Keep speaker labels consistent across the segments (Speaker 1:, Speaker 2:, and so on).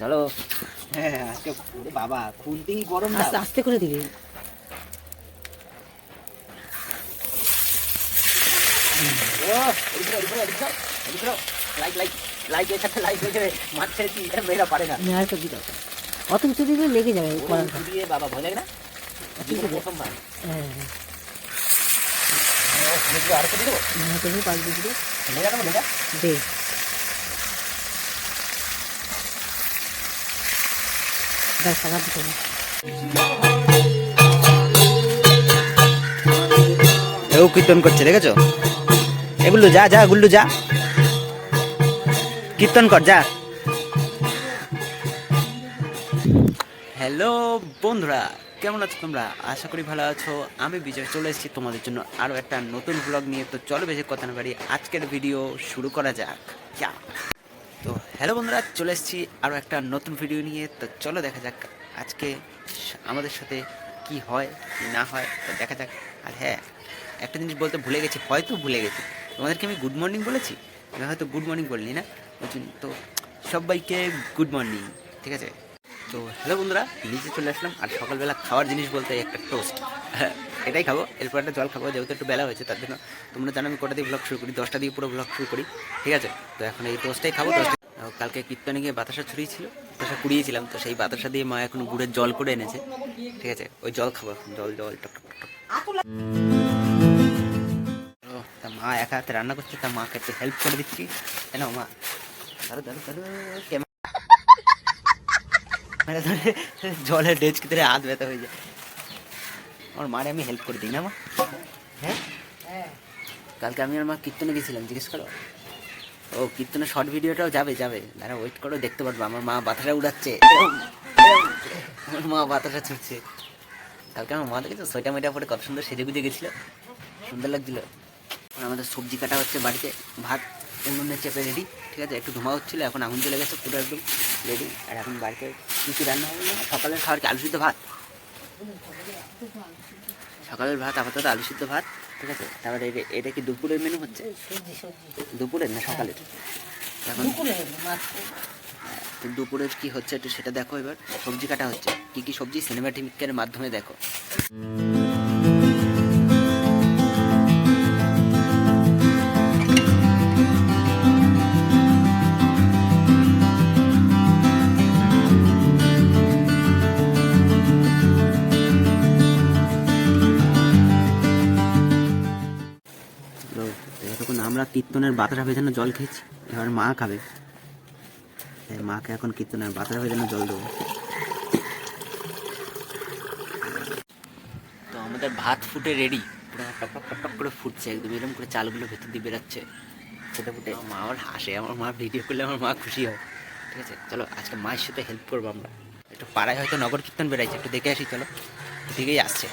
Speaker 1: চলো। হ্যাঁ আজকে বাবা খুনতেই গরম
Speaker 2: আস্তে আস্তে করে দিবি। অত উঁচু দিলে লেগে যাবে
Speaker 1: বাবা ভয় লাগে না?
Speaker 2: হ্যাঁ।
Speaker 1: আর দিয়ে দেবো?
Speaker 2: তুমি পাঁচ দিয়ে দেবো। দে।
Speaker 1: কীর্তন করছে, দেখেছ? এগুলো যা যা, গুল্লু, যা। কীর্তন কর, যা। হ্যালো বন্ধুরা, কেমন আছো তোমরা? আশা করি ভালো আছো। আমি বিজয়, চলে এসেছি তোমাদের জন্য আরও একটা নতুন ব্লগ নিয়ে। তো চলো বেশি কথা না পারি আজকের ভিডিও শুরু করা যাক। যা। হ্যালো বন্ধুরা, চলে এসেছি আরও একটা নতুন ভিডিও নিয়ে। তো চলো দেখা যাক আজকে আমাদের সাথে কি হয়, কি না হয়, তো দেখা যাক। আর হ্যাঁ একটা জিনিস বলতে ভুলে গেছি, হয়তো ভুলে গেছি। তোমাদেরকে আমি গুড মর্নিং বলেছি? হয়তো গুড মর্নিং বলিনি না? জন্য তো সবাইকে গুড মর্নিং ঠিক আছে? তো হ্যালো বন্ধুরা, নিচে চলে আসলাম। আর সকালবেলা খাওয়ার জিনিস বলতে একটা টোস্ট এটাই খাব, এরপর একটা জল খাব, যেহেতু একটু বেলা হয়েছে, তার জন্য তোমরা জানো আমি কটা দিয়ে ব্লগ শুরু করি, দশটা দিয়ে পুরো ব্লগ শুরু করি, ঠিক আছে? তো এখন এই টোস্টটাই খাব টোস্ট কালকে কীর্তনে গিয়ে বাতাসা ছড়িয়েছিল, বাতাসা কুড়িয়েছিলাম, তো সেই বাতাসা দিয়ে মা এখন গুড়ের জল করে এনেছে। ঠিক আছে, ওই জল খাব এখন, জল জল, টক টক টক। তা মা একা হাতে রান্না করছে, তা মাকে একটু হেল্প করে দিচ্ছি। কেন মা। ধরো ধরো ধরো মানে ধরে জলের ডেচকি ধরে হাত ব্যথা হয়ে যায়। আমার মারে আমি হেল্প করে দিই না মা? হ্যাঁ? কালকে আমি আর মা কীর্তনে গেছিলাম, জিজ্ঞেস করো? ও, কীর্তনের শর্ট ভিডিওটাও যাবে যাবে। দাঁড়া ওয়েট করো, দেখতে পারব। আমার মা বাতাসা উড়াচ্ছে। আমার মা বাতাসা ছুটছে। কালকে আমার মা দেখেছ? সোয়েটার মেটা পরে কত সুন্দর সেজে গুজে গেছিল? সুন্দর লাগছিল। আমাদের সবজি কাটা হচ্ছে বাড়িতে। ভাত, উনুনে চেপে রেডি ঠিক আছে? একটু ধোঁয়া হচ্ছিল, এখন আগুন চলে গেছে, পুরো একদম রেডি আর এখন বাড়িতে কী কী রান্না হবে? না সকালের খাবার কি? আলু ভাত? সকালের ভাত আপাতত আলু সিদ্ধ ভাত ঠিক আছে? তারপরে এটা- এটা কি দুপুরের মেনু হচ্ছে? দুপুরের না সকালের? এখন দুপুরের কি হচ্ছে একটু সেটা দেখো এবার। সবজি কাটা হচ্ছে। কি কি সবজি সিনেমাটিকের মাধ্যমে দেখো। আমরা কীর্তনের বাতাসা ভেজানো জল খেয়েছি। এবার মা খাবে। মাকে এখন কীর্তনের বাতাসা ভেজানো জল দেবো। তো আমাদের ভাত ফুটে রেডি পুরো টক টক করে ফুটছে একদম। এরকম করে চালগুলো ভেতর দিয়ে বেরাচ্ছে। ফুটে ফুটে। আমার মা আবার হাসে। আমার মা ভিডিও করলে আমার মা খুশি হয়। ঠিক আছে? চলো, আজকে মায়ের সাথে হেল্প করব আমরা। একটু পাড়ায় হয়তো নগর কীর্তন বেড়াইছে। একটু দেখে আসি, চলো। এদিকেই আসছে।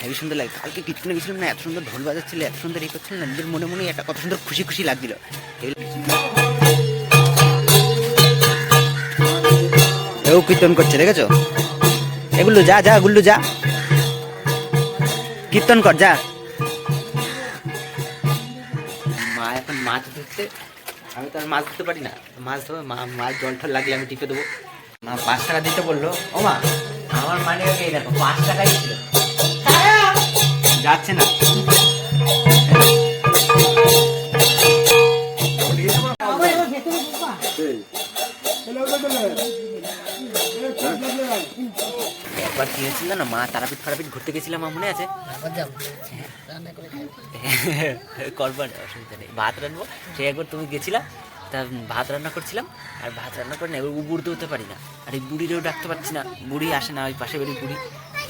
Speaker 1: হেবি সুন্দর লাগে। কালকে কীর্তনে গেছিলাম না, এত সুন্দর ঢোল বাজাচ্ছিল, এত সুন্দর এই করছিল না, নিজের মনে মনে একটা কত সুন্দর খুশি খুশি লাগছিল। এও কীর্তন করছে, দেখেছ? এগুলো যা যা, গুল্লু, যা। কীর্তন কর, যা। মা এখন মাছ ধরতে, আমি তো আর মাছ ধরতে পারি না। মাছ ধরবে, মা, মাছ জল টল লাগলে আমি টিপে দেবো। মা পাঁচ টাকা দিতে বলল, ও মা, আমার মানে এই দেখো, পাঁচ টাকাই ছিল। যাচ্ছে না। একবার কি হয়েছিল না? মা তারাপীঠ ফারাপীঠ ঘুরতে গেছিলাম আমার মনে আছে। করবার অসুবিধা নেই। ভাত রান্নবো। সে একবার তুমি গেছিলা, তা ভাত রান্না করছিলাম, আর ভাত রান্না করে না, এবার উবুর উঠতে পারি না। আর এই বুড়িরেও ডাকতে পারছি না। বুড়ি আসে না, ওই পাশে বাড়ি বুড়ি।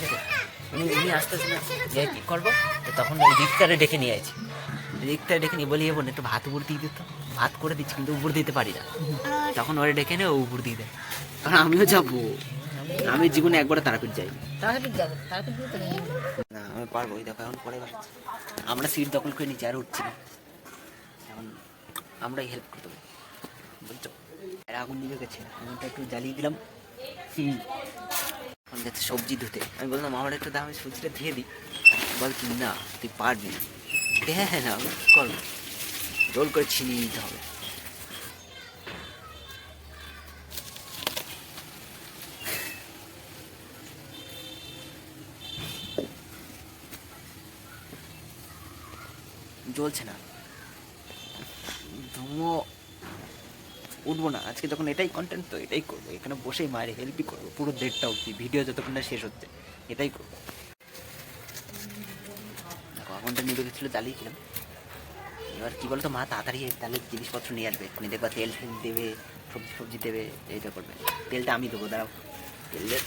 Speaker 1: ঠিক আছে উনি উনি আসতেছে না যে কী করব? তো তখন ওই রিক্তারে ডেকে নিয়ে আইছি। রিক্তারে ডেকে নিয়ে বলি বোন একটু ভাত উপর দিয়ে দিত ভাত করে দিচ্ছি কিন্তু উপর দিতে পারি না। তখন ওরে ডেকে নে ও উপর দিয়ে দেয়। কারণ আমিও যাব। আমি জীবনে একবার তারাপীঠ যাই। না আমি পারব ওই দেখো এখন পরে আমরা সিট দখল করে নিচ্ছি আর উঠছি না। এখন আমরাই হেল্প করতে হবে বুঝছ? আর আগুন নিভে গেছে। আগুনটা একটু জ্বালিয়ে দিলাম। হুম। আমি যাচ্ছি সবজি ধুতে। আমি বললাম, আমার একটা দাম সবজিটা ধুয়ে দিই। বল কি, না, তুই পারবি না। হ্যাঁ হ্যাঁ আমি কী রোল করে ছিনিয়ে নিতে হবে। জ্বলছে না। ধুমো উঠবো না। আজকে যখন এটাই কন্টেন্ট তো এটাই করব। এখানে বসেই মায়ের হেল্পই করব। পুরো দেড়টা অবধি। ভিডিও যতক্ষণ না শেষ হচ্ছে, এটাই করব। দেখো আগুনটা নিভে গেছিল জ্বালিয়েছিলাম এবার কী বলতো, মা তাড়াতাড়ি তাহলে জিনিসপত্র নিয়ে আসবে। এক্ষুনি দেখবা তেল ফেল দেবে, সবজি সবজি দেবে এইটা করবে। তেলটা আমি দেবো, দাঁড়াও। তেলের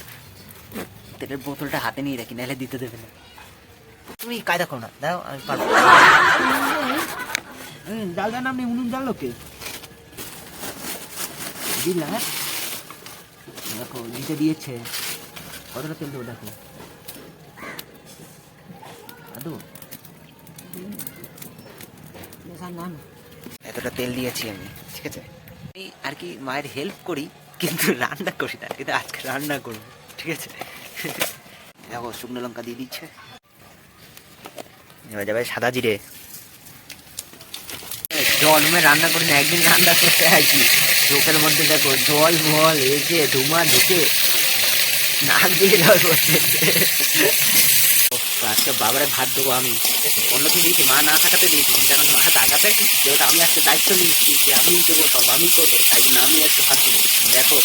Speaker 1: তেলের বোতলটা হাতে নিয়ে রাখি, নাহলে দিতে দেবে না। তুমি কায়দা করো না দাও আমি পারব। জাল দেন আপনি উনুন জ্বাললো কে দেখো দিতে দিয়েছে। কতটা তেল দেবো দেখো? এতটা তেল দিয়েছি আমি, ঠিক আছে? আমি আর কি মায়ের হেল্প করি, কিন্তু রান্না করি না কিন্তু আজকে রান্না করব, ঠিক আছে? দেখো, শুকনো লঙ্কা দিয়ে দিচ্ছে। এবার যাবে সাদা জিরে। জল রান্না করি না, একদিন রান্না করতে আসি চোখের মধ্যে দেখো জল মল এসে ধুমা ঢুকে নাক দিয়ে জল পড়ছে। আজকে বাবারে ভাত দেবো আমি। অন্য অন্যদিন দিয়েছি, মা না থাকাতে দিয়েছি। কিন্তু এখন মা থাকাতে যেহেতু আমি আজকে দায়িত্ব নিয়েছি যে আমি দেবো, সব আমি করব, তাই জন্য আমি আজকে ভাত দেবো। দেখো।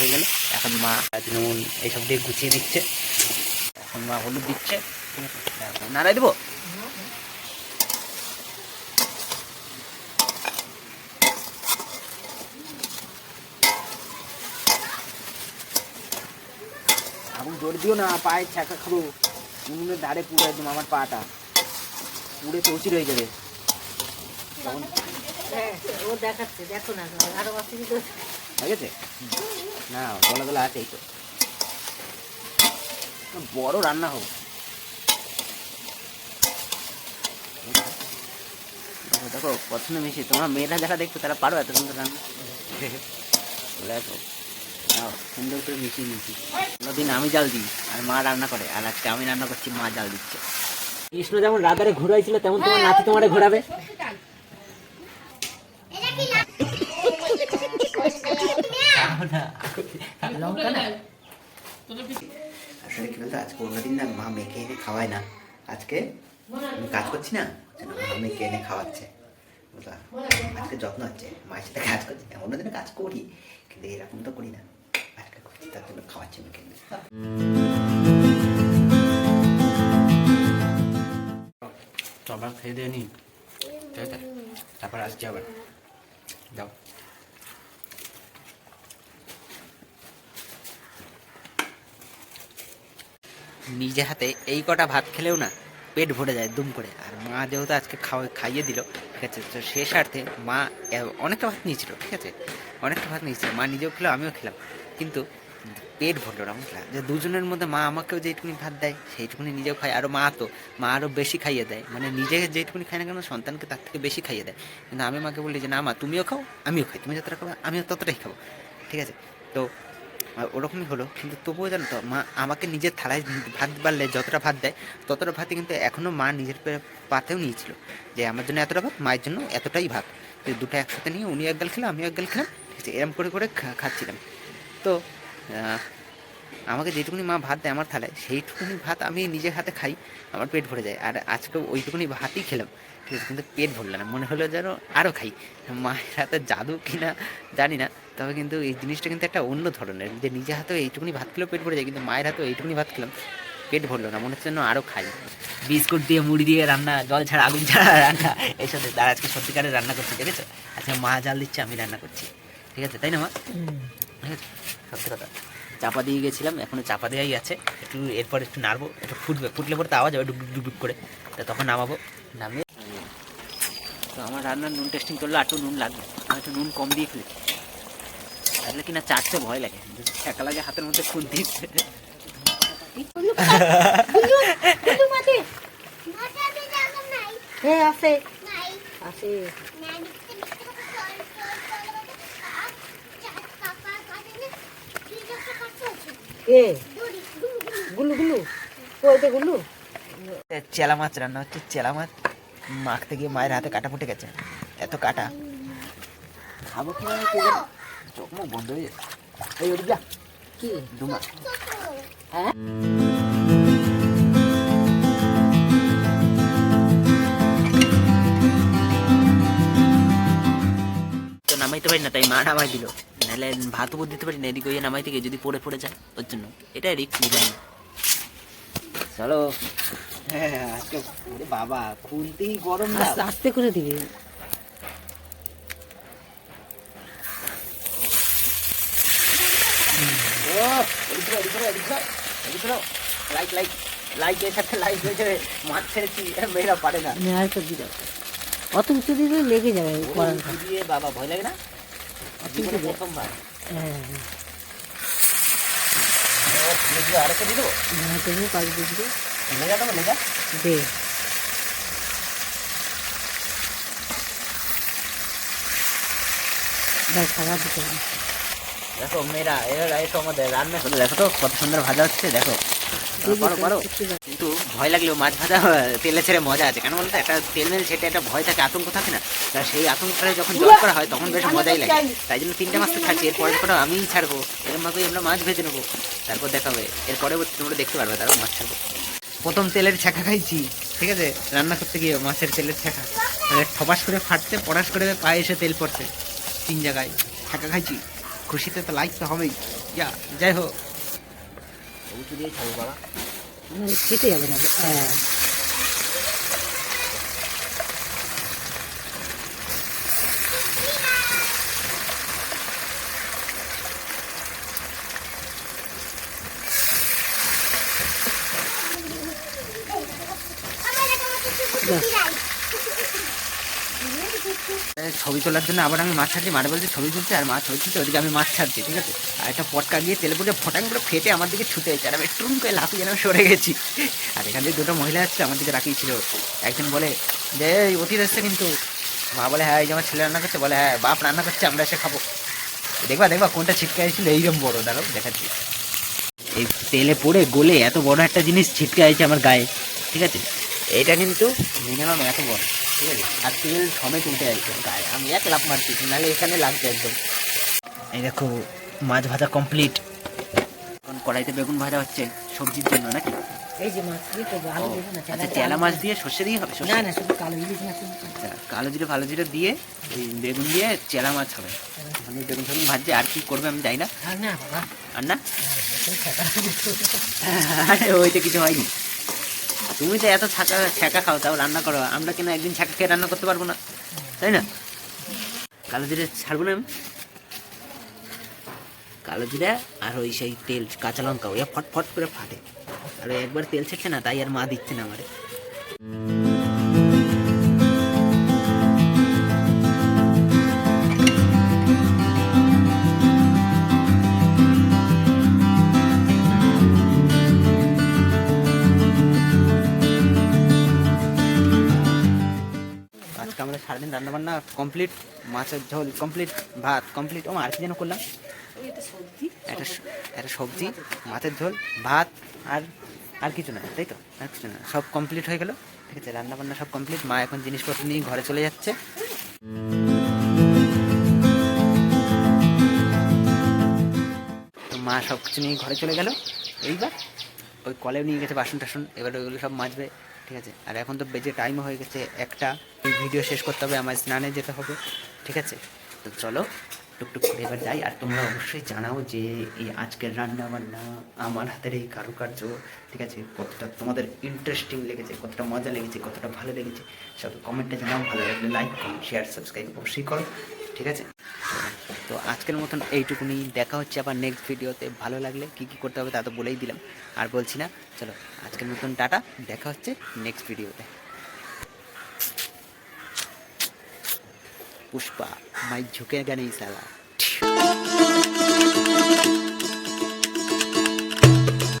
Speaker 1: হয়ে গেল। মা নুন এইসব দিয়ে গুছিয়ে দিচ্ছে এখন মা হলুদ দিচ্ছে নাড়াই দেবো? জোর দিও না পায়ের ছাকা খাব। উনুনের ধারে পুরো একদম আমার পাটা। পুড়ে চৌচির হয়ে যাবে।
Speaker 2: হ্যাঁ ও দেখাচ্ছে দেখো না আরও অসুবিধা
Speaker 1: হয়ে গেছে? না গলা গলা আছে এই তো বড় রান্না হোক। দেখো, পছন্দ মিশি তোমরা মেয়েরা যারা দেখছ তারা পারো এত সুন্দর রান্না। দেখো সুন্দর করে মিশিয়ে নিয়েছি। কোনোদিন আমি জাল দিই আর মা রান্না করে আর আজকে আমি রান্না করছি মা জাল দিচ্ছে। কৃষ্ণ যেমন রাধারে ঘোরাইছিল তেমন তোমার নাতি তোমারে ঘোরাবে।
Speaker 2: লঙ্কা না
Speaker 1: আসলে কি বলতো? আজকে অন্যদিন না মা মেয়েকে এনে খাওয়ায় না। আজকে আমি কাজ করছি না মা মেয়েকে এনে খাওয়াচ্ছে। বুঝলা আজকে যত্ন হচ্ছে। মায়ের সাথে কাজ করছি না অন্যদিনে কাজ করি। কিন্তু এরকম তো করি না। আজকে করছি তার জন্য খাওয়াচ্ছি মেয়েকে এনে। তো আবার খেয়ে দিয়ে নি। তারপর আসছি আবার যাও। নিজে হাতে এই কটা ভাত খেলেও না পেট ভরে যায় দুম করে। আর মা যেহেতু আজকে খাওয়া খাইয়ে দিল, ঠিক আছে? তো স্বার্থে মা অনেকটা ভাত নিয়েছিল, ঠিক আছে? অনেকটা ভাত নিয়েছিল। মা নিজেও খেলো, আমিও খেলাম। কিন্তু পেট ভরলো না বুঝলা যে দুজনের মধ্যে মা আমাকেও যেটুকুনি ভাত দেয়, সেইটুকুনি নিজেও খায়। আরও মা তো, মা আরও বেশি খাইয়ে দেয়। মানে নিজে যেটুকুনি খায় না কেন, সন্তানকে তার থেকে বেশি খাইয়ে দেয়। কিন্তু আমি মাকে বলি যে, না মা, তুমিও খাও, আমিও খাই। তুমি যতটা খাব, আমিও ততটাই খাব। ঠিক আছে? তো ওরকমই হলো। কিন্তু তবুও জানো তো, মা আমাকে নিজের থালায় ভাত বাড়লে যতটা ভাত দেয়, ততটা ভাতই কিন্তু এখনও মা নিজের পাতেও নিয়েছিল। যে আমার জন্য এতটা ভাত, মায়ের জন্য এতটাই ভাত। দুটো একসাথে নিয়ে উনি এক গাল খেলাম আমিও এক গাল খেলাম, ঠিক আছে, এরম করে করে খাচ্ছিলাম। তো আমাকে যেটুকুনি মা ভাত দেয় আমার থালায়, সেইটুকুনি ভাত আমি নিজের হাতে খাই, আমার পেট ভরে যায়। আর আজকে ওইটুকুনি ভাতই খেলাম, ঠিক আছে, কিন্তু পেট ভরলো না। মনে হলো যেন আরও খাই। মায়ের হাতে জাদু কিনা জানি না। তবে কিন্তু এই জিনিসটা কিন্তু একটা অন্য ধরনের যে নিজে হাতেও এইটুকুনি ভাত খেলেও পেট ভরে যায় কিন্তু মায়ের হাতেও এইটুকুনি ভাত খেলাম পেট ভরলো না মনে হচ্ছে যেন আরও খাই। বিস্কুট দিয়ে মুড়ি দিয়ে রান্না জল ছাড়া আগুন ছাড়া রান্না এইসব তার আজকে সত্যিকারের রান্না করছি দেখেছ আজকে মা জাল দিচ্ছে আমি রান্না করছি ঠিক আছে? তাই না মা? ঠিক আছে? সত্যি কথা। চাপা দিয়ে গেছিলাম এখনও চাপা দেওয়াই আছে একটু এরপর একটু নাড়বো একটু ফুটবে ফুটলে পরে তো আওয়াজ হবে ডুব ডুব করে। তা তখন নামাবো নামিয়ে। তো আমার রান্নার নুন টেস্টিং করলে একটু নুন লাগবে আমি একটু নুন কম দিয়ে ফেলেছি তাহলে কিনা চাটতে ভয় লাগে। যদি ছেঁকা লাগে হাতের মধ্যে খুন দিচ্ছে
Speaker 2: হ্যাঁ আছে। আছে। এ গুলু গুলু। ওইটা গুলু?
Speaker 1: চেলা মাছ রান্না হচ্ছে চেলা মাছ। মাখতে গিয়ে মায়ের হাতে কাটা ফুটে গেছে। এত কাটা। খাব কি জানে? চোখ মুখ বন্ধ হয়ে যাবে এই ওদিক যা
Speaker 2: কি
Speaker 1: ডুমা
Speaker 2: হ্যাঁ
Speaker 1: তো নামাইতে পারি না তাই মা নামাই দিল। নাহলে ভাত উপর দিতে পারি না এদিকে ওই নামাই থেকে যদি পড়ে পড়ে যায় ওর জন্য। এটা রিক্স নিলাম। না। চলো। হ্যাঁ আজকে বাবা খুলতেই গরম
Speaker 2: আস্তে করে দিবি।
Speaker 1: ঘুরো। লাইট লাইট লাইটের সাথে লাইট হয়েছে মাছ ছেড়েছি মেয়েরা পারে না
Speaker 2: আর তো দিল অত উঁচু দিলে লেগে যাবে
Speaker 1: দিয়ে বাবা ভয় লাগে না প্রথমবার
Speaker 2: হ্যাঁ
Speaker 1: দিয়ে দিয়ে আরেকটা দিয়ে দেবো
Speaker 2: হ্যাঁ তুমি কাজ দিবি
Speaker 1: লেগা দেবো লেগা
Speaker 2: দে দেখ খাবার দিতে
Speaker 1: দেখো মেয়েরা এরা এসো আমাদের রান্না করে দেখো তো কত সুন্দর ভাজা হচ্ছে দেখো। পারো পারো। কিন্তু ভয় লাগলেও মাছ ভাজা তেলে ছেড়ে মজা আছে। কেন বলতো একটা তেল মেল সেটা একটা ভয় থাকে আতঙ্ক থাকে না। তা সেই আতঙ্কটা যখন জল করা হয় তখন বেশ মজাই লাগে। তাই জন্য তিনটে মাছ তো ছাড়ছি এরপরে পরে আমিই ছাড়বো। এরকম ভাবে আমরা মাছ ভেজে নেব। তারপর দেখাবে এরপরে তোমরা দেখতে পারবে তারপর মাছ ছাড়বো। প্রথম তেলের ছাকা খাইছি ঠিক আছে? রান্না করতে গিয়ে মাছের তেলের ছাকা মানে ঠপাস করে ফাটছে পটাস করে পায়ে এসে তেল পড়ছে। তিন জায়গায় ছাকা খাইছি। খুশিতে তো লাইক তো হবেই। যা যাই হোক। উঁচু দিয়ে খাব বাবা
Speaker 2: খেতে যাবে না। হ্যাঁ।
Speaker 1: ছবি তোলার জন্য আবার আমি মাছ ছাড়ছি মারে বলছি ছবি তুলছে আর মাছ ছবি তুলছে ওদিকে আমি মাছ ছাড়ছি, ঠিক আছে? আর একটা পটকা গিয়ে তেলে পুরো ফটাং করে ফেটে আমার দিকে ছুটে এসেছে আর আমি ট্রুম করে লাফিয়ে যেন সরে গেছি। আর এখান থেকে দুটো মহিলা আসছে, আমার দিকে রাখিয়েছিল একজন বলে, যে অতীত এসছে কিন্তু। মা বলে হ্যাঁ এই যে আমার ছেলে রান্না করছে। বলে হ্যাঁ বাপ রান্না করছে, আমরা এসে খাব। দেখবা দেখবা কোনটা ছিটকে আসছিল এইরকম বড়, দাঁড়াও, দেখাচ্ছি। এই তেলে পড়ে গলে এত বড় একটা জিনিস ছিটকে আছে আমার গায়ে, ঠিক আছে? এটা কিন্তু মিনিমাম এত বড়। ঠিক আছে আর তেল সমেত উঠে আছে গায়ে আমি এক লাভ মারছি নাহলে এখানে লাগছে একদম। এই দেখো মাছ ভাজা কমপ্লিট এখন কড়াইতে বেগুন ভাজা হচ্ছে সবজির জন্য নাকি?
Speaker 2: এই যে মাছ দিয়ে করব আলু দেবো না
Speaker 1: আচ্ছা চেলা মাছ দিয়ে। সর্ষে দিয়ে হবে
Speaker 2: না না শুধু কালো ইলিশ মাছ
Speaker 1: আচ্ছা কালো জিরে ভালো জিরে দিয়ে এই বেগুন দিয়ে চেলা মাছ হবে। আমি বেগুন ফেগুন ভাজছে আর কি করবে আমি যাই না।
Speaker 2: আর না
Speaker 1: আর না? আরে ওইটা কিছু হয়নি। তুমি তো এত ছাঁকা ছ্যাঁকা খাও, তাও রান্না করো। আমরা কেন একদিন ছ্যাঁকা খেয়ে রান্না করতে পারব না? তাই না? কালো জিরে ছাড়বো না আমি? কালো জিরে আর ওই সেই তেল, কাঁচা লঙ্কা ওই ফট ফট করে ফাটে। আর একবার তেল ছেড়ছে না, তাই আর মা দিচ্ছে না আমারে। কমপ্লিট মাছের ঝোল কমপ্লিট ভাত কমপ্লিট ও আর কি যেন করলাম। একটা একটা সবজি মাছের ঝোল ভাত আর আর কিছু না তাই তো? আর কিছু না সব কমপ্লিট হয়ে গেল। ঠিক আছে রান্না বান্না সব কমপ্লিট মা এখন জিনিসপত্র নিয়ে ঘরে চলে যাচ্ছে। তো মা সব কিছু নিয়ে ঘরে চলে গেল। এইবার ওই কলেও নিয়ে গেছে বাসন টাসন এবার ওইগুলো সব মাজবে। ঠিক আছে আর এখন তো বেজে টাইমও হয়ে গেছে একটা। ভিডিও শেষ করতে হবে, আমার স্নানে যেতে হবে, ঠিক আছে? তো চলো, টুকটুক করে এবার যাই, আর তোমরা অবশ্যই জানাও যে এই আজকের রান্না বান্না আমার হাতের এই কারুকার্য, ঠিক আছে? কতটা তোমাদের ইন্টারেস্টিং লেগেছে, কতটা মজা লেগেছে, কতটা ভালো লেগেছে, সব কমেন্টে জানাও, ভালো লাগলে লাইক কমেন্ট শেয়ার সাবস্ক্রাইব অবশ্যই করো, ঠিক আছে? তো আজকের মতন এইটুকুনি, দেখা হচ্ছে আবার নেক্সট ভিডিওতে ভালো লাগলে কি কি করতে হবে তা তো বলেই দিলাম, আর বলছি না, চলো, আজকের মতন টাটা, দেখা হচ্ছে নেক্সট ভিডিওতে পুষ্পা মাই ঝুঁকে গানেই সালা।